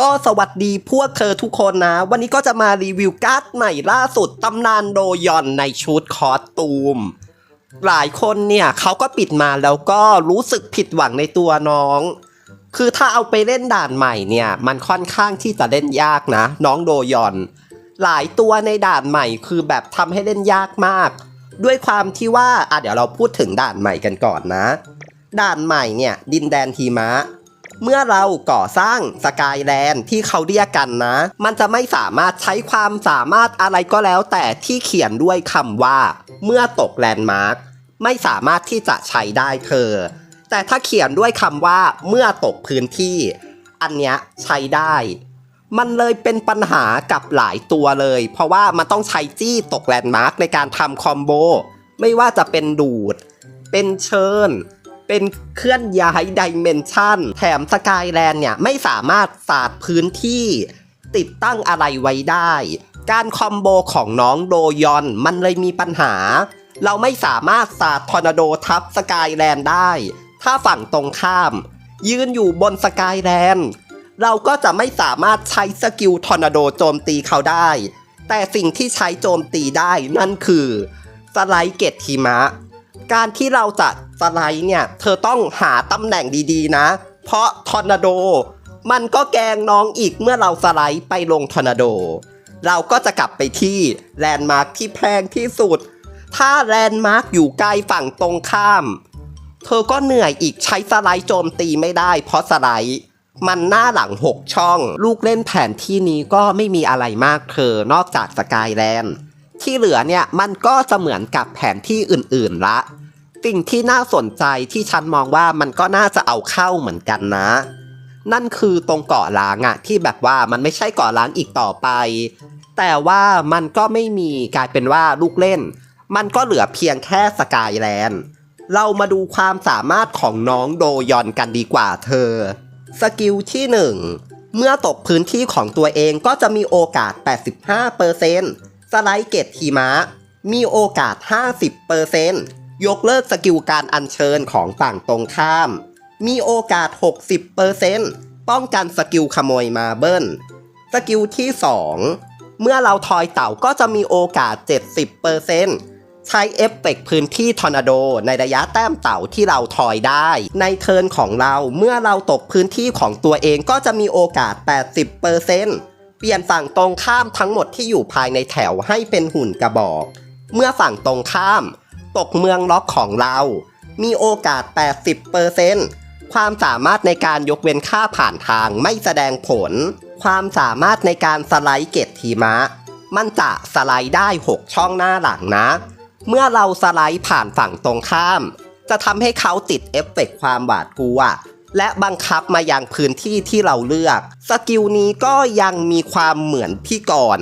ก็สวัสดีพวกเธอทุกคนนะ วันนี้ก็จะมารีวิวการ์ดใหม่ล่าสุดตำนานโดยอนในชุดคอสตูม หลายคนเนี่ยเขาก็ปิดมาแล้วก็รู้สึกผิดหวังในตัวน้อง คือถ้าเอาไปเล่นด่านใหม่เนี่ย มันค่อนข้างที่จะเล่นยากนะ น้องโดยอน หลายตัวในด่านใหม่คือแบบทำให้เล่นยากมาก ด้วยความที่ว่าอะเดี๋ยวเราพูดถึงด่านใหม่กันก่อนนะ ด่านใหม่เนี่ยดินแดนทีมะ เมื่อเราก่อสร้างสกายแลนด์ที่เขาเรียกกันนะ มันจะไม่สามารถใช้ความสามารถอะไรก็แล้ว แต่ที่เขียนด้วยคำว่า เมื่อตกแลนด์มาร์คไม่สามารถที่จะใช้ได้เธอ แต่ถ้าเขียนด้วยคำว่า เมื่อตกพื้นที่ อันเนี้ยใช้ได้ มันเลยเป็นปัญหากับหลายตัวเลย เพราะว่ามันต้องใช้จี้ตกแลนด์มาร์กในการทำคอมโบ ไม่ว่าจะเป็นดูด เป็นเชิญ เป็นเคลื่อนย้ายดิเมนชันแถมสกายแลนด์เนี่ย ไม่สามารถสาดพื้นที่ติดตั้งอะไรไว้ได้ การคอมโบของน้องโดยอนมันเลยมีปัญหา เราไม่สามารถสาดทอร์นาโดทับสกายแลนด์ได้ ถ้าฝั่งตรงข้าม ยืนอยู่บนสกายแลนด์เราก็จะไม่สามารถใช้สกิลทอร์นาโดโจมตีเขาได้ แต่สิ่งที่ใช้โจมตีได้นั่นคือ สไลด์เกตหิมะ การที่เราจะสไลด์เนี่ย เธอต้องหาตำแหน่งดีๆนะ เพราะทอร์นาโด มันก็แกงน้องอีกเมื่อเราสไลด์ไปลงทอร์นาโด เราก็จะกลับไปที่แลนด์มาร์คที่แพงที่สุด ถ้าแลนด์มาร์คอยู่ไกลฝั่งตรงข้าม เธอก็เหนื่อยอีกใช้สไลด์โจมตีไม่ได้ เพราะสไลด์มันหน้าหลัง 6 ช่อง ลูกเล่นแผนที่นี้ก็ไม่มีอะไรมากเธอนอกจากสกายแลนด์ที่เหลือเนี่ยมันก็จะเหมือนกับแผนที่อื่นๆละ สิ่งที่น่าสนใจที่ฉันมองว่ามันก็น่าจะเอาเข้าเหมือนกันนะ นั่นคือตรงเกาะล้างอะที่แบบว่ามันไม่ใช่เกาะล้างอีกต่อไป แต่ว่ามันก็ไม่มีกลายเป็นว่าลูกเล่น มันก็เหลือเพียงแค่สกายแลนด์เรามาดูความสามารถของน้องโดยอนกันดีกว่าเธอ สกิลที่ 1 เมื่อตกพื้นที่ของตัวเองก็จะมีโอกาส 85%สไลด์เกตหิมะ มีโอกาส 50% ยกเลิกสกิลการอัญเชิญของฝั่งตรงข้าม มีโอกาส 60%ป้องกันสกิลขโมยมาเบิลสกิลที่ 2 เมื่อเราทอยเต่าก็จะมีโอกาส 70%ใช้เอฟเฟกต์พื้นที่ทอร์นาโดในระยะแต้มเต่าที่เราทอยได้ ในเทิร์นของเราเมื่อเราตกพื้นที่ของตัวเองก็จะมีโอกาส 80%เปลี่ยนฝั่งตรงข้ามทั้งหมดที่อยู่ภายในแถวให้เป็นหุ่นกระบอก เมื่อฝั่งตรงข้าม ตกเมืองล็อกของเรา มีโอกาส 80%ความสามารถในการยกเว้นค่าผ่านทางไม่แสดงผล ความสามารถในการสไลด์เกตทีมะ มันจะสไลด์ได้ 6 ช่องหน้าหลังนะ เมื่อเราสไลด์ผ่านฝั่งตรงข้าม จะทำให้เขาติดเอฟเฟกต์ความหวาดกลัวและบังคับมายังพื้นที่ที่เราเลือก สกิลนี้ก็ยังมีความเหมือนพี่ก่อน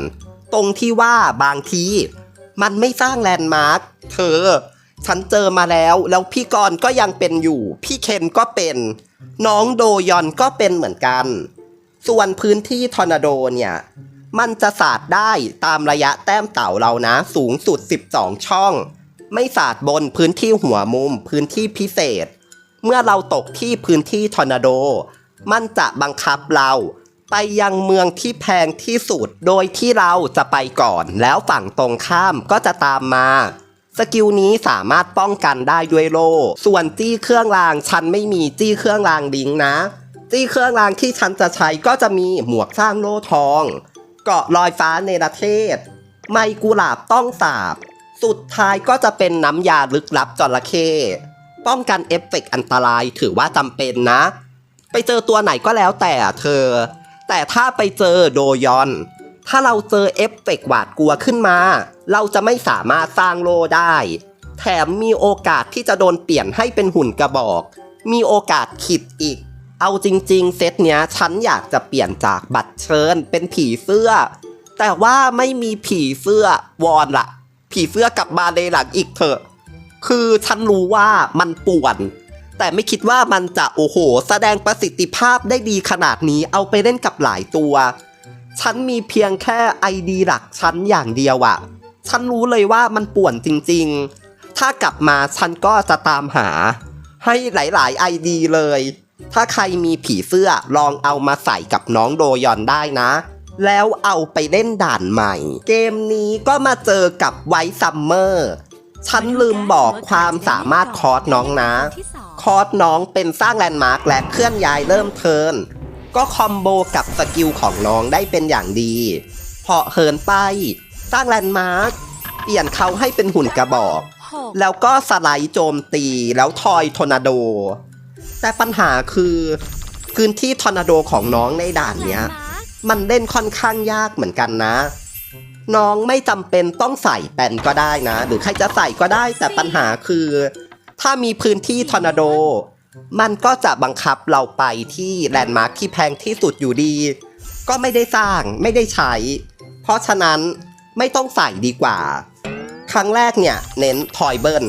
ตรงที่ว่าบางที มันไม่สร้างแลนด์มาร์คเธอ ฉันเจอมาแล้ว แล้วพี่กรณ์ก็ยังเป็นอยู่ พี่เคนก็เป็น น้องโดยอนก็เป็นเหมือนกัน ส่วนพื้นที่ทอร์นาโดเนี่ย มันจะสาดได้ตามระยะแต้มเต่าเรานะ สูงสุด 12 ช่อง ไม่สาดบนพื้นที่หัวมุม พื้นที่พิเศษ เมื่อเราตกที่พื้นที่ทอร์นาโด มันจะบังคับเรา ไปยังเมืองที่แพงที่สุด โดยที่เราจะไปก่อน แล้วฝั่งตรงข้ามก็จะตามมาสกิลนี้สามารถป้องกันได้ด้วยโล่ ส่วนจี้เครื่องรางฉันไม่มีจี้เครื่องรางลิงนะ จี้เครื่องรางที่ฉันจะใช้ก็จะมีหมวกสร้างโล่ทอง เกาะลอยฟ้าในประเทศ ไมกุหลาบต้องสาบ สุดท้ายก็จะเป็นน้ำยาลึกลับจระเข้ป้องกันเอฟเฟกต์อันตรายถือว่าจำเป็นนะ ไปเจอตัวไหนก็แล้วแต่เธอ แต่ถ้าไปเจอโดยอน ถ้าเราเจอเอฟเฟกต์หวาดกลัวขึ้นมา เราจะไม่สามารถสร้างโลได้ แถมมีโอกาสที่จะโดนเปลี่ยนให้เป็นหุ่นกระบอก มีโอกาสขิดอีก เอาจริง ๆ เซตเนี้ยฉันอยากจะเปลี่ยนจากบัตรเชิญเป็นผีเสื้อ แต่ว่าไม่มีผีเสื้อวอนละผีเสื้อกลับมาในหลังอีกเถอะ คือฉันรู้ว่ามันป่วน แต่ไม่คิดว่ามันจะโอ้โห แสดงประสิทธิภาพได้ดีขนาดนี้เอาไปเล่นกับหลายตัว ฉันมีเพียงแค่ไอดีหลักฉันอย่างเดียวอะฉันรู้เลยว่ามันป่วนจริงๆ ถ้ากลับมาฉันก็จะตามหา ให้หลายๆไอดีเลย ถ้าใครมีผีเสื้อลองเอามาใส่กับน้องโดยอนได้นะ แล้วเอาไปเล่นด่านใหม่ เกมนี้ก็มาเจอกับไวท์ซัมเมอร์ ฉันลืมบอกความสามารถคอร์สน้องนะ คอร์สน้องเป็นสร้างแลนด์มาร์คและเคลื่อนย้ายเริ่มเทิร์นก็คอมโบกับสกิลของน้องได้เป็นอย่างดี เพาะเหินไป สร้างแลนด์มาร์คเปลี่ยนเขาให้เป็นหุ่นกระบอกหกแล้วก็สไลด์โจมตีแล้วทอยทอร์นาโด แต่ปัญหาคือพื้นที่ทอร์นาโดของน้องในด่านเนี้ย มันเล่นค่อนข้างยากเหมือนกันนะ น้องไม่จำเป็นต้องใส่แปนก็ได้นะ หรือใครจะใส่ก็ได้แต่ปัญหาคือ ถ้ามีพื้นที่ทอร์นาโด มันก็จะบังคับเราไปที่แลนด์มาร์คที่แพงที่สุดอยู่ดี ก็ไม่ได้สร้างไม่ได้ใช้ เพราะฉะนั้นไม่ต้องใส่ดีกว่า ครั้งแรกเนี่ยเน้นทอยเบิล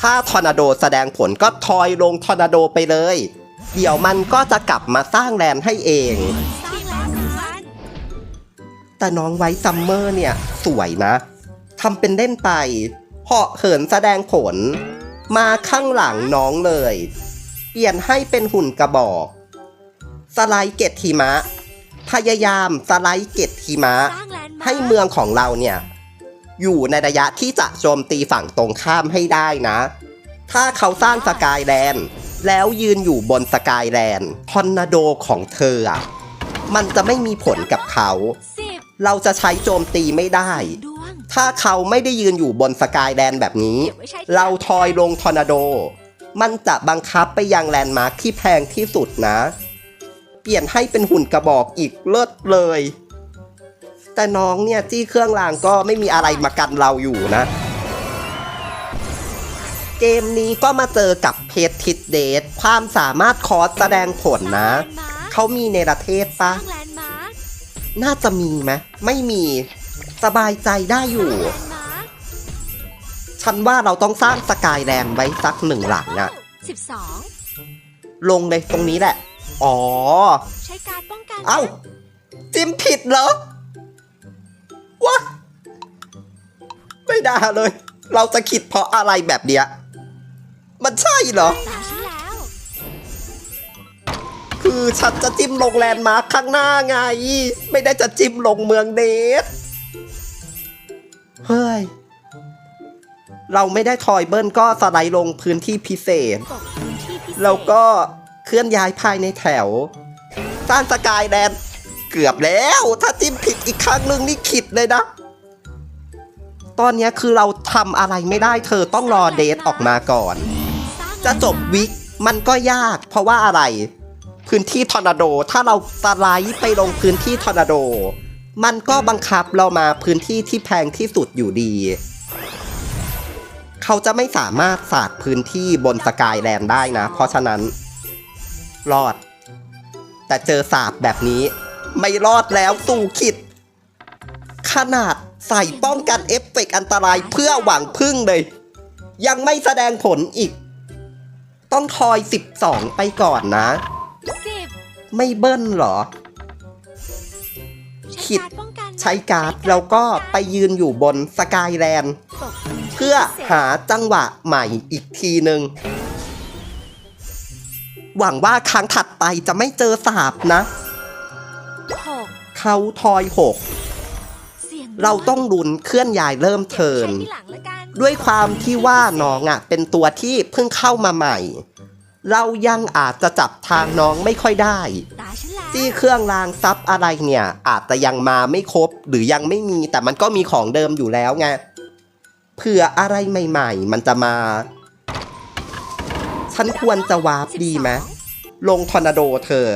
ถ้าทอร์นาโดแสดงผลก็ทอยลงทอร์นาโดไปเลย เดี๋ยวมันก็จะกลับมาสร้างแลนด์ให้เอง แต่น้องไว้ซัมเมอร์เนี่ย สวยนะทำเป็นเล่นไปเหาะเหินแสดงผล มาข้างหลังน้องเลย เปลี่ยนให้เป็นหุ่นกระบอก สไลด์เกตหิมะ พยายามสไลด์เกตหิมะสร้าให้เมืองของเราเนี่ย อยู่ในระยะที่จะโจมตีฝั่งตรงข้ามให้ได้นะ ถ้าเขาสร้างสกายแลนด์แล้วยืนอยู่บนสกายแลนด์ทอร์นาโดของเธออะมันจะไม่มีผลกับเขา เราจะใช้โจมตีไม่ได้ดวงถ้าเขาไม่ได้ยืนอยู่บนสกายแลนด์แบบนี้เก็บไว้ใช้ที่เราทอยลงทอร์นาโด มันจะบังคับไปยังแลนด์มาร์คที่แพงที่สุดนะ เปลี่ยนให้เป็นหุ่นกระบอกอีกเลิศเลย แต่น้องเนี่ยจี้เครื่องรางก็ไม่มีอะไรมากันเราอยู่นะ เกมนี้ก็มาเจอกับเพจทิดเดทความสามารถคอร์สแสดงผลนะ เขามีในประเทศสร้าปะงแล นด์มาร์คน่าจะมีไหมไม่มีสบายใจได้อยู่แลนด์มาร์คฉันว่าเราต้องสร้างสกายแลนด์ไว้สักหนึ่งหลังอะสิบสองลงเลยตรงนี้แหละ อ๋อ ใช้การป้องกันเอ้า จิ้มผิดเหรอวะไม่ได้เลย เราจะคิดเพราะอะไรแบบเนี้ย มันใช่เหรอตาฉันแล้ว คือฉันจะจิ้มลงแลนด์มาร์คข้างหน้าไง ไม่ได้จะจิ้มลงเมืองเดทเฮ้ย เราไม่ได้ทอยเบิลก็สไลด์ลงพื้นที่พิเศษ ตกพื้นที่พิเศษแล้วก็เคลื่อนย้ายภายในแถว สร้างสกายแลนด์เกือบแล้ว ถ้าจิ้มผิดอีกครั้งหนึ่งนี่ขิดเลยนะ ตอนเนี้ยคือเราทำอะไรไม่ได้เธอต้องรอเดทออกมาก่อน สร้างจะจบวิกมันก็ยาก เพราะว่าอะไร พื้นที่ทอร์นาโด ถ้าเราสไลด์ไปลงพื้นที่ทอร์นาโด มันก็บังคับเรามาพื้นที่ที่แพงที่สุดอยู่ดี เขาจะไม่สามารถสาดพื้นที่บนสกายแลนด์ได้นะ เพราะฉะนั้น รอด แต่เจอสาบแบบนี้ ไม่รอดแล้วสู่ขิด ขนาดใส่ป้องกันเอฟเฟกต์อันตรายเพื่อหวังพึ่งเลย ยังไม่แสดงผลอีก ต้องทอย 12 ไปก่อนนะ ไม่เบิ้ลเหรอใช้ขิดการป้องกันใช้การ์ดแล้วก็ไปยืนอยู่บนสกายแลนด์ตกพื้นที่เพื่อพิศษหาจังหวะใหม่อีกทีหนึ่งหวังว่าครั้งถัดไปจะไม่เจอสาบนะหกเขาทอยหกเสี่ยงเราต้องลุ้นเคลื่อนย้ายเริ่มเทิร์นใช้ที่หลังละกันด้วยความที่ว่าน้องอะ เป็นตัวที่เพิ่งเข้ามาใหม่ เรายังอาจจะจับทางน้องไม่ค่อยได้ที่เครื่องรางซับอะไรเนี่ย อาจจะยังมาไม่ครบหรือยังไม่มีแต่มันก็มีของเดิมอยู่แล้วไงเผื่ออะไรใหม่ ๆ มันจะมา ฉันควรจะวาร์ปดีไหมลงทอร์นาโดเธอ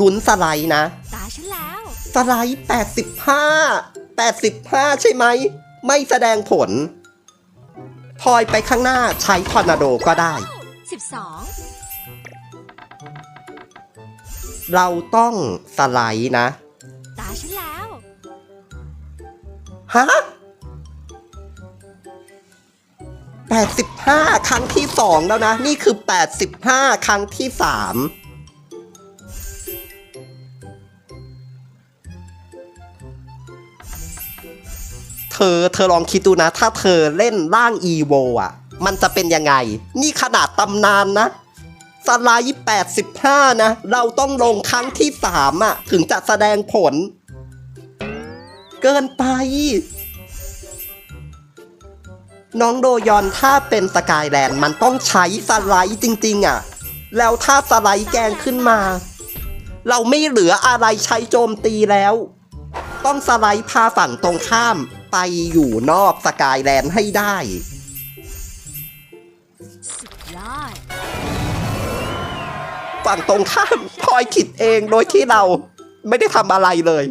ลุ้นสไลด์นะสไลด์แปดสิบห้าแปดสิบห้าใช่ไหม ไม่แสดงผลพลอยไปข้างหน้าใช้ทอร์นาโดก็ได้ 12 เราต้องสไลด์นะ ตาฉันแล้ว ฮะ85ครั้งที่2แล้วนะ นี่คือ85ครั้งที่3เธอเธอลองคิดดูนะ ถ้าเธอเล่นร่างอีโวอะ มันจะเป็นยังไง นี่ขนาดตำนานนะ สไลด์85 นะ เราต้องลงครั้งที่ 3 อะ ถึงจะแสดงผล เกินไป น้องโดยอนถ้าเป็นสกายแลนด์มันต้องใช้สไลด์จริง ๆ อะ แล้วถ้าสไลด์แกงขึ้นมา เราไม่เหลืออะไรใช้โจมตีแล้ว ต้องสไลด์พาฝั่งตรงข้ามไปอยู่นอกสกายแลนด์ให้ได้ ฝั่งตรงข้ามทอยคิดเองโดยที่เราไม่ได้ทำอะไรเลย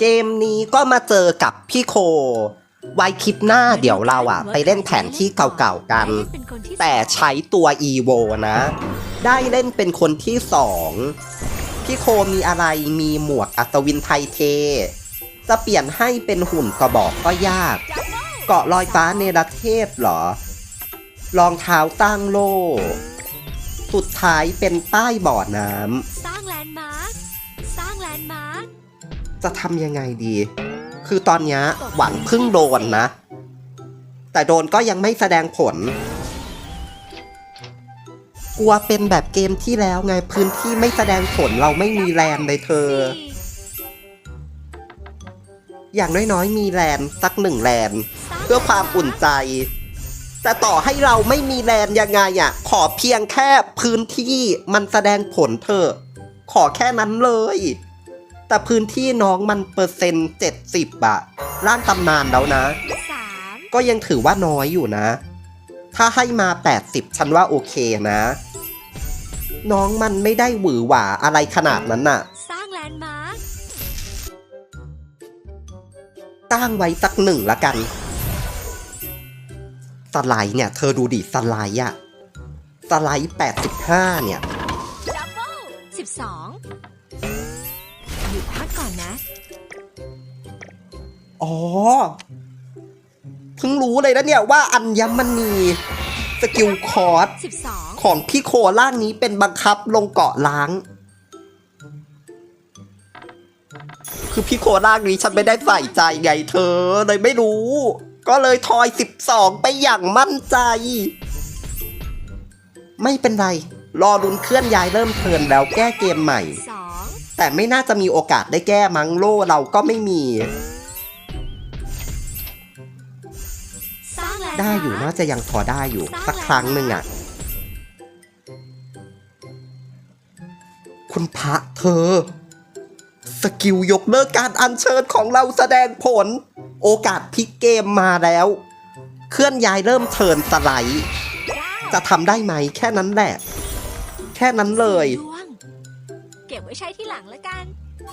เกมนี้ก็มาเจอกับพี่โค ไว้คลิปหน้าเดี๋ยวเราอะไปเล่นแผนที่เก่าๆกัน แต่ใช้ตัว EVO นะ ได้เล่นเป็นคนที่สองพี่โคมีอะไรมีหมวกอัศวินไทยเท จะเปลี่ยนให้เป็นหุ่นกระบอกก็ยาก เกาะลอยฟ้าเนรเทศเหรอ รองเท้าตั้งโล สุดท้ายเป็นป้ายบ่อน้สร้างแลนด์มาร์คสร้างแลนด์มาร์คำจะทำยังไงดี คือตอนเนี้ยหวังพึ่งโดนนะ แต่โดนก็ยังไม่แสดงผล กลัวเป็นแบบเกมที่แล้วไงพื้นที่ไม่แสดงผลเราไม่มีแลนเลยเธอสี่อย่างน้อยๆ มีแลนสักหนึ่งแลนสร้างเพื่อความอุ่นใจ แต่ต่อให้เราไม่มีแลนยังไงอะ ขอเพียงแค่พื้นที่มันแสดงผลเถอะ ขอแค่นั้นเลย แต่พื้นที่น้องมันเปอร์เซ็นต์เจ็ดสิบอะร่างตำนานแล้วนะสามก็ยังถือว่าน้อยอยู่นะ ถ้าให้มา 80 ฉันว่าโอเคนะ น้องมันไม่ได้หวือหวาอะไรขนาดนั้นน่ะ สร้างแลนด์มาร์คตั้งไว้สักหนึ่งละกัน สไลด์เนี่ย เธอดูดิสไลด์อะสไลด์85 เนี่ยดับเบิลสิบสองหยุดพักก่อนนะ อ๋อ เพิ่งรู้เลยนะเนี่ยว่าอัญมณีสกิลคอร์สสิบสองของพี่โคล่างนี้เป็นบังคับลงเกาะล้าง คือพี่โคล่างนี้ฉันไม่ได้ใส่ใจไงเธอเลยไม่รู้ ก็เลยทอย 12 ไปอย่างมั่นใจ ไม่เป็นไร รอลุ้นเคลื่อนย้ายเริ่มเทิร์นแล้วแก้เกมใหม่สองแต่ไม่น่าจะมีโอกาสได้แก้มั้งโล่เราก็ไม่มีสร้างแลนด์ได้อยู่มาน่าร์คจะยังพอได้อยู่สักครั้งหนึ่งอะ คุณพระเธอ สกิลยกเลิกการอัญเชิญของเราแสดงผล โอกาสพลิกเกมมาแล้ว เคลื่อนย้ายเริ่มเทิร์นสไลด์เก้าจะทำได้ไหมแค่นั้นแหละ แค่นั้นเลย ดวงเก็บไว้ใช้ที่หลังแล้วกัน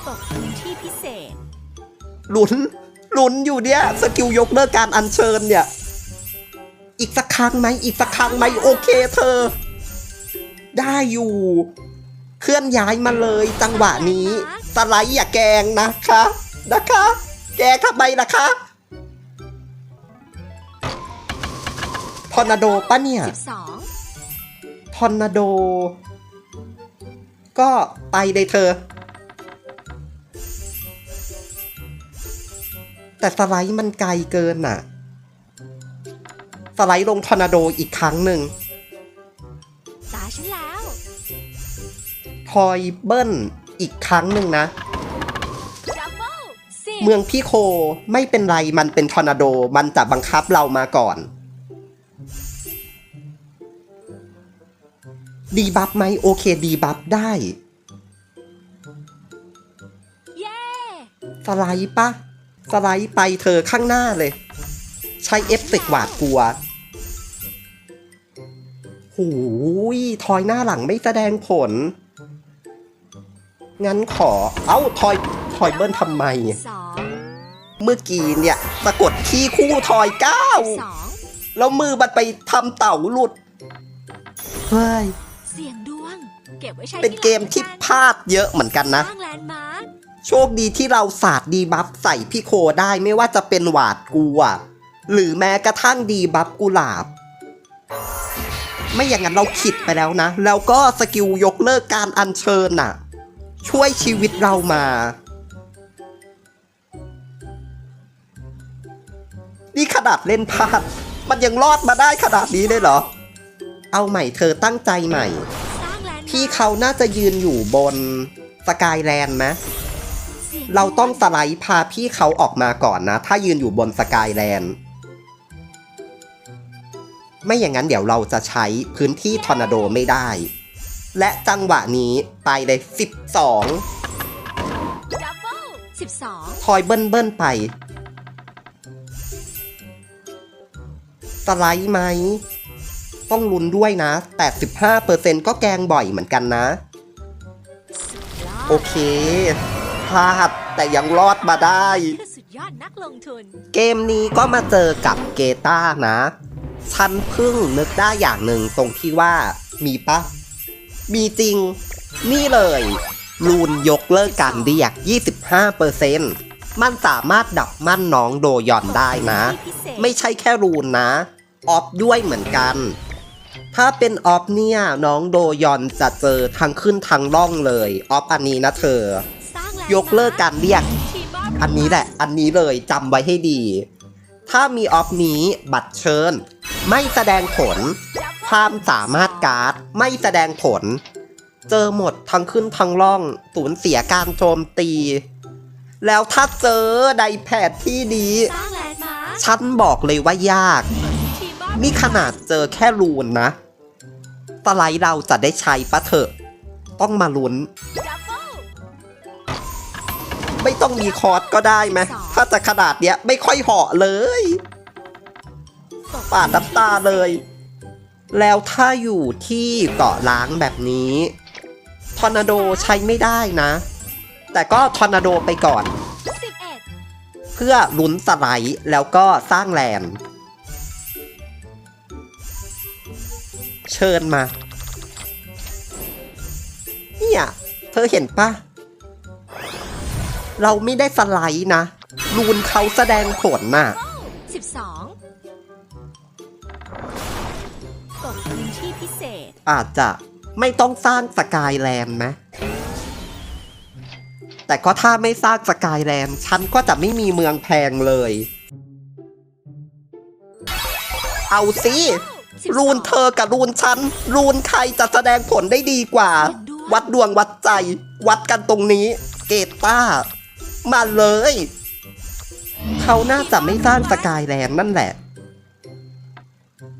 ตกพื้นที่พิเศษ ลุ้นลุ้นอยู่เนี่ยสกิลยกเลิกการอัญเชิญเนี่ย อีกสักครั้งไหมอีกสักครั้งไหมโอเคเธอ ได้อยู่ เคลื่อนย้ายมาเลยจังหวะนี้ สไลด์อย่าแกงนะคะ นะคะ แกงทำไมล่ะคะทอร์นาโดปะเนี่ยสิบสองทอร์นาโด ก็ไปเลยเธอ แต่สไลด์มันไกลเกินน่ะ สไลด์ลงทอร์นาโดอีกครั้งหนึ่งตาฉันแล้วทอยเบิ้ล อีกครั้งหนึ่งนะดับเบิลสิบเมืองพี่โคไม่เป็นไรมันเป็นทอร์นาโดมันจะบังคับเรามาก่อน ดีบัฟไหมโอเคดีบัฟได้เย้สไลด์ปะสไลด์ไปเธอข้างหน้าเลย ใช้เอฟเฟกต์หวาดกลัวหูยทอยหน้าหลังไม่แสดงผล งั้นขอ เอ้าทอยทอยเบิ้ลทำไมสองเมื่อกี้เนี่ยสะกดที่คู่ทอยเก้าสองแล้วมือมันไปทำเต่าหลุด เฮ้ย เสี่ยงดวง เก็บไว้ใช้เป็นเกมที่พลาดเยอะเหมือนกันนะสร้างแลนด์มาร์คโชคดีที่เราสาดดีบัฟใส่พี่โคได้ไม่ว่าจะเป็นหวาดกลัว หรือแม้กระทั่งดีบัฟกุหลาบ ไม่อย่างนั้นเราขิดไปแล้วนะ แล้วก็สกิลยกเลิกการอัญเชิญน่ะ ช่วยชีวิตเรามา นี่ขนาดเล่นพลาด มันยังรอดมาได้ขนาดนี้เลยเหรอ เอาใหม่เธอตั้งใจใหม่ พี่เขาน่าจะยืนอยู่บนสกายแลนด์ไหมเราต้องสไลด์พาพี่เขาออกมาก่อนนะ ถ้ายืนอยู่บนสกายแลนด์ไม่อย่างนั้นเดี๋ยวเราจะใช้พื้นที่ทอร์นาโดไม่ได้ และจังหวะนี้ไปเลย 12ดับเบิลสิบสองทอยเบิ้ลเบิ้ลไป สไลด์ไหม ต้องลุ้นด้วยนะ 85%ก็แกงบ่อยเหมือนกันนะสุดยอดโอเคพลาดแต่ยังรอดมาได้คือสุดยอดนักลงทุนเกมนี้ก็มาเจอกับเกต้านะ ฉันเพิ่งนึกได้อย่างหนึ่งตรงที่ว่ามีปะ มีจริง นี่เลย รูนยกเลิกการเรียก 25%มันสามารถดับมั่นน้องโดยอนได้นะ ไม่ใช่แค่รูนนะ ออฟด้วยเหมือนกัน ถ้าเป็นออฟเนี่ย น้องโดยอนจะเจอทั้งขึ้นทั้งล่องเลย ออฟอันนี้นะเธอ ยกเลิกการเรียก อันนี้แหละ อันนี้เลยจำไว้ให้ดี ถ้ามีออฟนี้บัตรเชิญ ไม่แสดงผล ความสามารถการ์ดไม่แสดงผล เจอหมดทั้งขึ้นทั้งล่องสูญเสียการโจมตี แล้วถ้าเจอไดแพดที่ดีฉันบอกเลยว่ายากนี่ขนาดเจอแค่รูนนะสไลด์เราจะได้ใช้ปะเถอะ ต้องมาลุ้น ไม่ต้องมีคอร์สก็ได้ไหม ถ้าจะขนาดเนี้ยไม่ค่อยเหาะเลยปาดน้ำตาเลย แล้วถ้าอยู่ที่เกาะล้างแบบนี้ทอร์นาโดใช้ไม่ได้นะ แต่ก็ทอร์นาโดไปก่อน เพื่อลุ้นสไลด์แล้วก็สร้างแลนเชิญมาเนี่ยเธอเห็นปะเราไม่ได้สไลด์นะ รูนเขาแสดงผลน่ะ12 พื้นที่พิเศษ อาจจะไม่ต้องสร้างสกายแลนด์ไหมแต่ก็ถ้าไม่สร้างสกายแลนด์ฉันก็จะไม่มีเมืองแพงเลย เอาสิ12รูนเธอกับรูนฉัน รูนใครจะแสดงผลได้ดีกว่าเห็นด้วยวัดดวงวัดใจ วัดกันตรงนี้ เกตต้า มาเลย เขาน่าจะไม่สร้างสกายแลนด์นั่นแหละ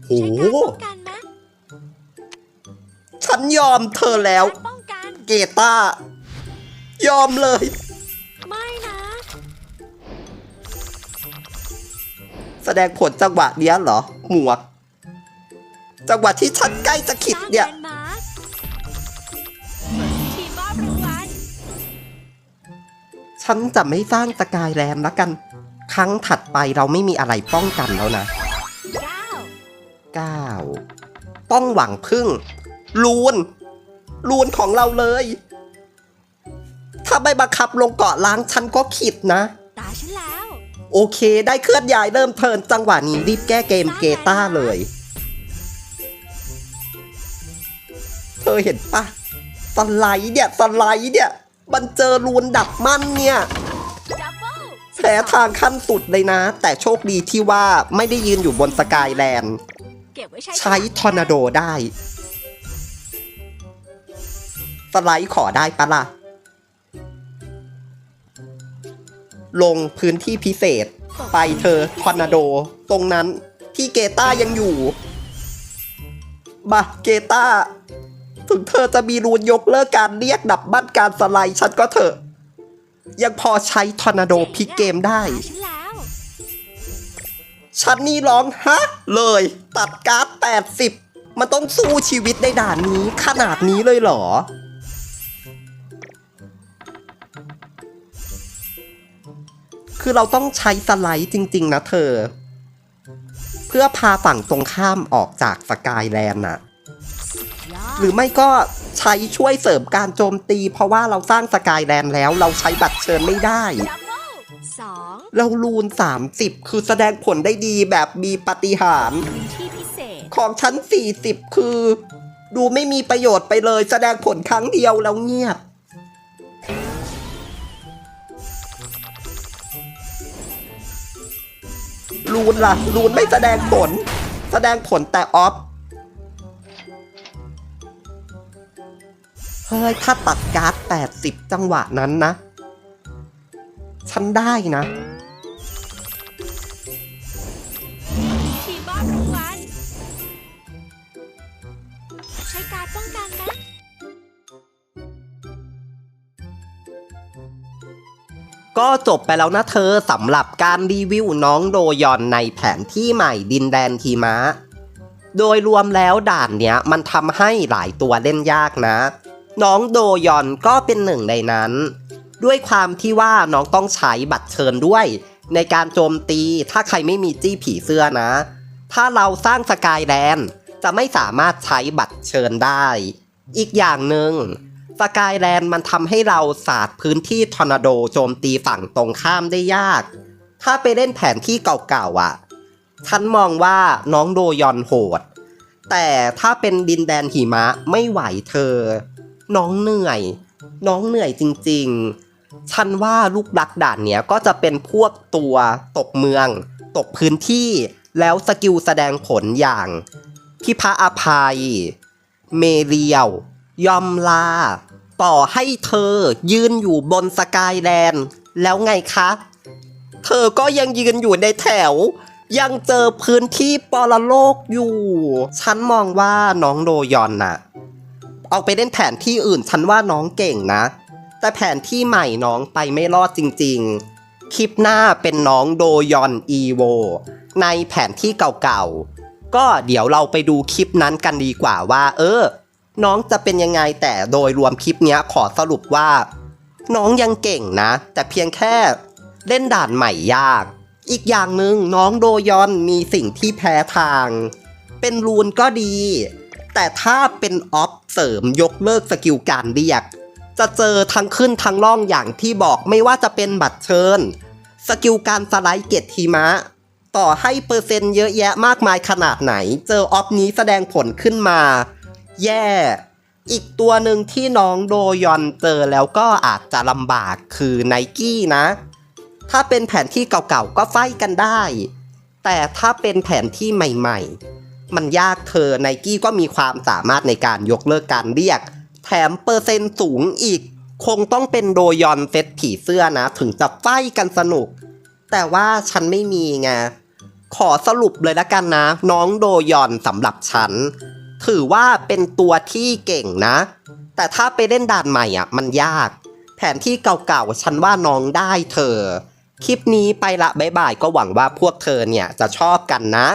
โอ้ใช้การป้องกันไหม ฉันยอมเธอแล้วการป้องกันเกต้ายอมเลย ไม่นะแสดงผลจังหวะเนี้ยเหรอ หมวก จังหวะที่ฉันใกล้จะขิดเนี่ย สร้างแลนด์มาร์คทีมมอบรางวัลฉันจะไม่สร้างสกายแลนด์ละกัน ครั้งถัดไปเราไม่มีอะไรป้องกันแล้วนะ เก้า 9 ต้องหวังพึ่ง ลูน ลูนของเราเลย ถ้าไม่บังคับลงเกาะล้างฉันก็ขิดนะ ตาฉันแล้ว โอเค ได้เคลื่อนย้ายเริ่มเทิร์นจังหวะนี้รีบแก้เกมเกต้าเลย เธอเห็นปะสไลด์เนี่ยสไลด์เนี่ย มันเจอรูนดับมั่นเนี่ยดับเบิลแพ้ทางขั้นสุดเลยนะ แต่โชคดีที่ว่าไม่ได้ยืนอยู่บนสกายแลนด์เก็บไว้ใช้ใช้ทอร์นาโดได้ สไลด์ขอได้ปะล่ะ ลงพื้นที่พิเศษ ไปเธอทอร์นาโด ตรงนั้นที่เกต้ายังอยู่บาเกต้า ถึงเธอจะมีรูนยกเลิกการเรียกดับบั้นการสไลด์ฉันก็เถอะ ยังพอใช้ทอร์นาโดพลิกเกมได้ ฉันแล้วฉันนี่ร้องฮะ เลย ตัดการ์ดแปดสิบมันต้องสู้ชีวิตในด่านนี้ขนาดนี้เลยเหรอ คือเราต้องใช้สไลด์จริง ๆ นะเธอ เพื่อพาฝั่งตรงข้ามออกจากสกายแลนด์น่ะ หรือไม่ก็ใช้ช่วยเสริมการโจมตี เพราะว่าเราสร้างสกายแลนด์แล้ว เราใช้บัตรเชิญไม่ได้เบิลสองเราลูน 30 คือแสดงผลได้ดีแบบมีปาฏิหาริย์ของชั้น 40 คือ ดูไม่มีประโยชน์ไปเลย แสดงผลครั้งเดียวแล้วเงียบ รูนล่ะรูนไม่แสดงผล แสดงผลแต่ออฟเฮ้ยถ้าตัดการ์ด 80 จังหวะนั้นนะ ฉันได้นะ ก็จบไปแล้วนะเธอสำหรับการรีวิวน้องโดยอนในแผนที่ใหม่ดินแดนทีมะ โดยรวมแล้วด่านเนี้ยมันทำให้หลายตัวเล่นยากนะ น้องโดยอนก็เป็นหนึ่งในนั้น ด้วยความที่ว่าน้องต้องใช้บัตรเชิญด้วย ในการโจมตีถ้าใครไม่มีจี้ผีเสื้อนะ ถ้าเราสร้างสกายแลนด์จะไม่สามารถใช้บัตรเชิญได้ อีกอย่างหนึ่ง สกายแลนด์มันทำให้เราสาดพื้นที่ทอร์นาโดโจมตีฝั่งตรงข้ามได้ยาก ถ้าไปเล่นแผนที่เก่าๆอะ ฉันมองว่าน้องโดยอนโหด แต่ถ้าเป็นดินแดนหิมะไม่ไหวเธอ น้องเหนื่อย น้องเหนื่อยจริงๆ ฉันว่าลูกรักด่านเนี้ยก็จะเป็นพวกตัวตกเมือง ตกพื้นที่แล้วสกิลแสดงผลอย่างพิพาอภัย เมเรียว ยอมลา ต่อให้เธอยืนอยู่บนสกายแลนด์แล้วไงคะ เธอก็ยังยืนอยู่ในแถว ยังเจอพื้นที่ปรโลกอยู่ ฉันมองว่าน้องโดยอนน่ะ เอาไปเล่นแผนที่อื่นฉันว่าน้องเก่งนะ แต่แผนที่ใหม่น้องไปไม่รอดจริงๆ คลิปหน้าเป็นน้องโดยอนอีโวในแผนที่เก่าๆ ก็เดี๋ยวเราไปดูคลิปนั้นกันดีกว่าว่า เออ น้องจะเป็นยังไงแต่โดยรวมคลิปนี้ขอสรุปว่า น้องยังเก่งนะ แต่เพียงแค่เล่นด่านใหม่ยาก อีกอย่างหนึ่งน้องโดยอนมีสิ่งที่แพ้ทาง เป็นรูนก็ดี แต่ถ้าเป็นออฟเสริมยกเลิกสกิลการเรียก จะเจอทั้งขึ้นทั้งล่องอย่างที่บอกไม่ว่าจะเป็นบัตรเชิญ สกิลการสไลด์เกตทีมะต่อให้เปอร์เซ็นต์เยอะแยะมากมายขนาดไหน เจอออฟนี้แสดงผลขึ้นมา แย่ อีกตัวหนึ่งที่น้องโดยอนเจอแล้วก็อาจจะลำบากคือไนกี้นะ ถ้าเป็นแผนที่เก่าๆก็ไฟกันได้ แต่ถ้าเป็นแผนที่ใหม่ๆ มันยากเธอไนกี้ก็มีความสามารถในการยกเลิกการเรียก แถมเปอร์เซ็นต์สูงอีก คงต้องเป็นโดยอนเซตผีเสื้อนะ ถึงจะไฟกันสนุก แต่ว่าฉันไม่มีไงขอสรุปเลยละกันนะ น้องโดยอนสำหรับฉัน ถือว่าเป็นตัวที่เก่งนะ แต่ถ้าไปเล่นด่านใหม่อะ มันยาก แผนที่เก่าๆ ฉันว่าน้องได้เธอ คลิปนี้ไปละบ๊ายบายก็หวังว่าพวกเธอเนี่ยจะชอบกันนะ